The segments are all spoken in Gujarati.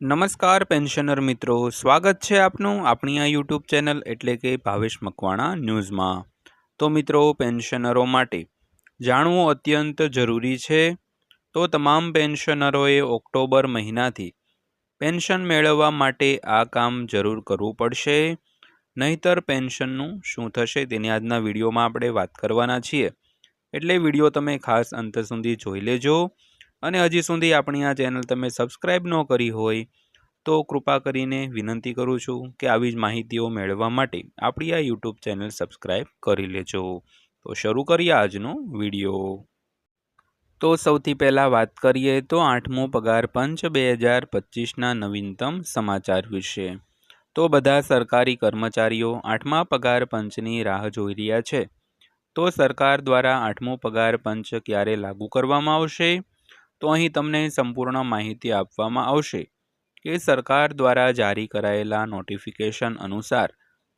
નમસ્કાર, પેન્શનર મિત્રો. સ્વાગત છે આપનું આપણી આ યુટ્યુબ ચેનલ એટલે કે ભાવેશ મકવાણા ન્યૂઝમાં. તો મિત્રો, પેન્શનરો માટે જાણવું અત્યંત જરૂરી છે તો તમામ પેન્શનરોએ ઓક્ટોબર મહિનાથી પેન્શન મેળવવા માટે આ કામ જરૂર કરવું પડશે. નહીતર પેન્શનનું શું થશે તેની આજના વિડીયોમાં આપણે વાત કરવાના છીએ. એટલે વીડિયો તમે ખાસ અંત સુધી જોઈ લેજો. અને હજી સુધી આપણી આ ચેનલ તમે સબસ્ક્રાઈબ ન કરી હોય તો કૃપા કરીને વિનંતી કરું છું કે આવી જ માહિતીઓ મેળવવા માટે આપણી આ યુટ્યુબ ચેનલ સબસ્ક્રાઈબ કરી લેજો. તો શરૂ કરીએ આજનો વીડિયો. તો સૌથી પહેલાં વાત કરીએ તો આઠમો પગાર પંચ બે હજાર પચીસના નવીનતમ સમાચાર વિશે. તો બધા સરકારી કર્મચારીઓ આઠમા પગાર પંચની રાહ જોઈ રહ્યા છે. તો સરકાર દ્વારા આઠમો પગાર પંચ ક્યારે લાગુ કરવામાં આવશે? તો અહીં તમને સંપૂર્ણ માહિતી આપવામાં આવશે કે સરકાર દ્વારા જારી કરાયેલા નોટિફિકેશન અનુસાર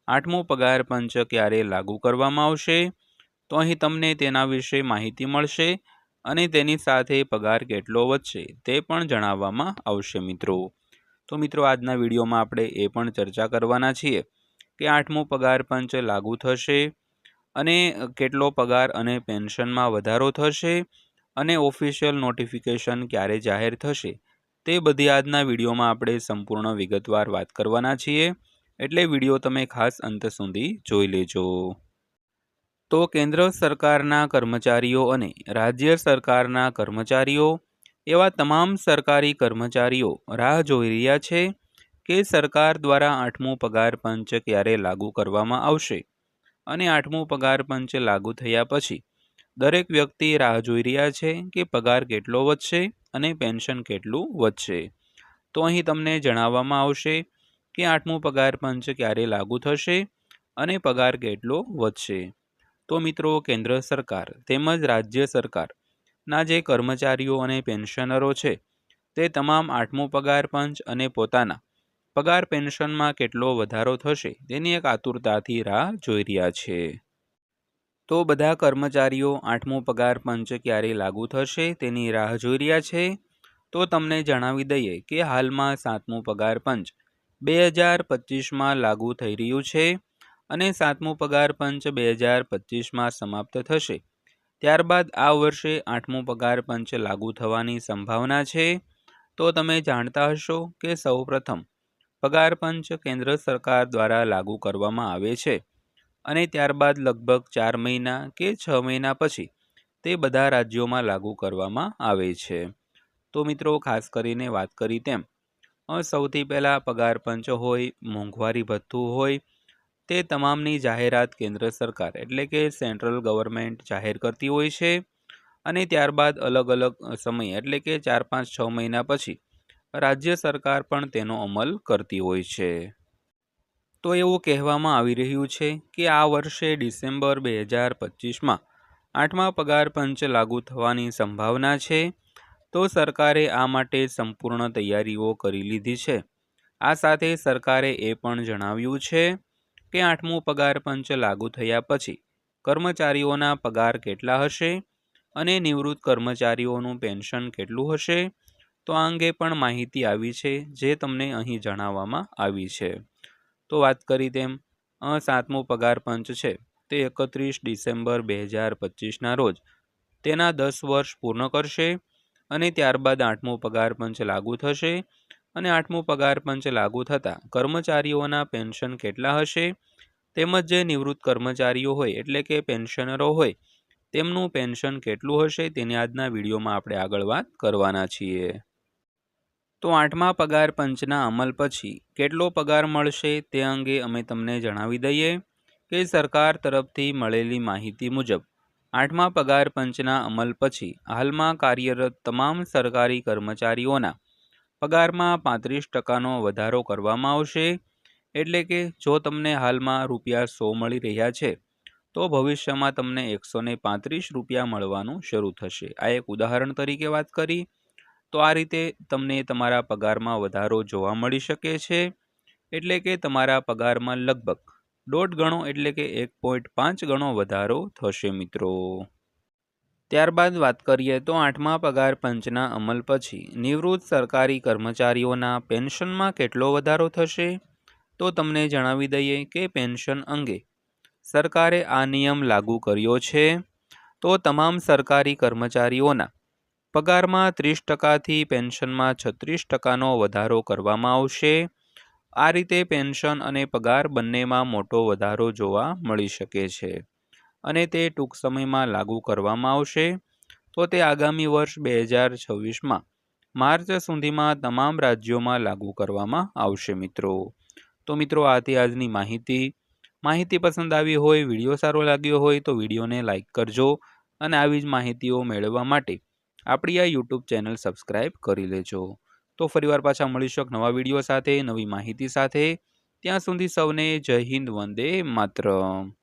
આઠમો પગાર પંચ ક્યારે લાગુ કરવામાં આવશે? તો અહીં તમને તેના વિશે માહિતી મળશે અને તેની સાથે પગાર કેટલો વધશે તે પણ જણાવવામાં આવશે મિત્રો. તો મિત્રો, આજના વિડીયોમાં આપણે એ પણ ચર્ચા કરવાના છીએ કે આઠમો પગાર પંચ લાગુ થશે અને કેટલો પગાર અને પેન્શનમાં વધારો થશે અને ઓફિશિયલ નોટિફિકેશન ક્યારે જાહેર થશે, તે બધી આજના વિડીયોમાં આપણે સંપૂર્ણ વિગતવાર વાત કરવાના છીએ. એટલે વીડિયો તમે ખાસ અંત સુધી જોઈ લેજો. તો કેન્દ્ર સરકારના કર્મચારીઓ અને રાજ્ય સરકારના કર્મચારીઓ, એવા તમામ સરકારી કર્મચારીઓ રાહ જોઈ રહ્યા છે કે સરકાર દ્વારા આઠમું પગાર પંચ ક્યારે લાગુ કરવામાં આવશે. અને આઠમું પગાર પંચ લાગુ થયા પછી દરેક વ્યક્તિ રાહ જોઈ રહ્યા છે કે પગાર કેટલો વધશે અને પેન્શન કેટલું વધશે. તો અહીં તમને જણાવવામાં આવશે કે આઠમું પગાર પંચ ક્યારે લાગુ થશે અને પગાર કેટલો વધશે. તો મિત્રો, કેન્દ્ર સરકાર તેમજ રાજ્ય સરકારના જે કર્મચારીઓ અને પેન્શનરો છે, તે તમામ આઠમું પગાર પંચ અને પોતાના પગાર પેન્શનમાં કેટલો વધારો થશે તેની એક આતુરતાથી રાહ જોઈ રહ્યા છે. તો બધા કર્મચારીઓ આઠમો પગાર પંચ ક્યારે લાગુ થશે તેની રાહ જોઈ રહ્યા છે. તો તમને જણાવી દઈએ કે હાલમાં સાતમું પગાર પંચ બે હજાર પચીસમાં લાગુ થઈ રહ્યું છે અને સાતમું પગાર પંચ બે હજાર પચીસમાં સમાપ્ત થશે. ત્યારબાદ આ વર્ષે આઠમું પગાર પંચ લાગુ થવાની સંભાવના છે. તો તમે જાણતા હશો કે સૌપ્રથમ પગાર પંચ કેન્દ્ર સરકાર દ્વારા લાગુ કરવામાં આવે છે. અને ત્યારબાદ લગભગ ચાર મહિના કે છ મહિના પછી તે બધા રાજ્યોમાં લાગુ કરવામાં આવે છે. તો મિત્રો, ખાસ કરીને વાત કરી તેમ સૌથી પહેલાં પગાર પંચ હોય, મોંઘવારી ભથ્થું હોય, તે તમામની જાહેરાત કેન્દ્ર સરકાર એટલે કે સેન્ટ્રલ ગવર્મેન્ટ જાહેર કરતી હોય છે અને ત્યારબાદ અલગ અલગ સમય એટલે કે ચાર પાંચ છ મહિના પછી રાજ્ય સરકાર પણ તેનો અમલ કરતી હોય છે. તો એવું કહેવામાં આવી રહ્યું છે કે આ વર્ષે ડિસેમ્બર બે હજાર પચીસમાં આઠમા પગાર પંચ લાગુ થવાની સંભાવના છે. તો સરકારે આ માટે સંપૂર્ણ તૈયારીઓ કરી લીધી છે. આ સાથે સરકારે એ પણ જણાવ્યું છે કે આઠમું પગાર પંચ લાગુ થયા પછી કર્મચારીઓના પગાર કેટલા હશે અને નિવૃત્ત કર્મચારીઓનું પેન્શન કેટલું હશે? તો આ અંગે પણ માહિતી આવી છે જે તમને અહીં જણાવવામાં આવી છે. તો વાત કરી તેમ સાતમો પગાર પંચ છે. તે એકત્રીસ ડિસેમ્બર બે હજાર પચીસના રોજ, તેના દસ વર્ષ પૂર્ણ કરશે અને ત્યારબાદ આઠમો પગાર પંચ લાગુ થશે અને આઠમો પગાર પંચ લાગુ થતાં કર્મચારીઓના પેન્શન કેટલા હશે? તેમજ જે નિવૃત્ત કર્મચારીઓ હોય, એટલે કે પેન્શનરો હોય, તેમનું પેન્શન કેટલું હશે? તેની આજના વિડીયોમાં આપણે આગળ વાત કરવાના છીએ. તો આઠમા પગાર પંચના અમલ પછી કેટલો પગાર મળશે તે અંગે અમે તમને જણાવી દઈએ કે સરકાર તરફથી મળેલી માહિતી મુજબ આઠમા પગાર પંચના અમલ પછી હાલમાં કાર્યરત તમામ સરકારી કર્મચારીઓના પગારમાં પાંત્રીસ ટકાનો વધારો કરવામાં આવશે. એટલે કે જો તમને હાલમાં રૂપિયા સો મળી રહ્યા છે, તો ભવિષ્યમાં તમને એકસો પાંત્રીસ રૂપિયા મળવાનું શરૂ થશે. આ એક ઉદાહરણ તરીકે વાત કરી. તો આ રીતે તમને તમારા પગારમાં વધારો જોવા મળી શકે છે. એટલે કે તમારા પગારમાં લગભગ દોઢ ગણો એટલે કે એક પોઈન્ટ પાંચ ગણો વધારો થશે મિત્રો. ત્યારબાદ વાત કરીએ તો આઠમા પગાર પંચના અમલ પછી નિવૃત્ત સરકારી કર્મચારીઓના પેન્શનમાં કેટલો વધારો થશે? તો તમને જણાવી દઈએ કે પેન્શન અંગે સરકારે આ નિયમ લાગુ કર્યો છે. તો તમામ સરકારી કર્મચારીઓના પગારમાં ત્રીસ ટકાથી પેન્શનમાં છત્રીસ ટકાનો વધારો કરવામાં આવશે. આ રીતે પેન્શન અને પગાર બંનેમાં મોટો વધારો જોવા મળી શકે છે અને તે ટૂંક સમયમાં લાગુ કરવામાં આવશે. તો તે આગામી વર્ષ બે હજાર છવ્વીસમાં માર્ચ સુધીમાં તમામ રાજ્યોમાં લાગુ કરવામાં આવશે મિત્રો. તો મિત્રો, આથી આજની માહિતી. માહિતી પસંદ આવી હોય, વીડિયો સારો લાગ્યો હોય તો વિડીયોને લાઇક કરજો અને આવી જ માહિતીઓ મેળવવા માટે આપણી આ યુટ્યુબ ચેનલ સબસ્ક્રાઈબ કરી લેજો. તો ફરીવાર પાછા મળીશું નવા વીડિયો સાથે, નવી માહિતી સાથે. ત્યાં સુધી સૌને જય હિન્દ, વંદે માતરમ.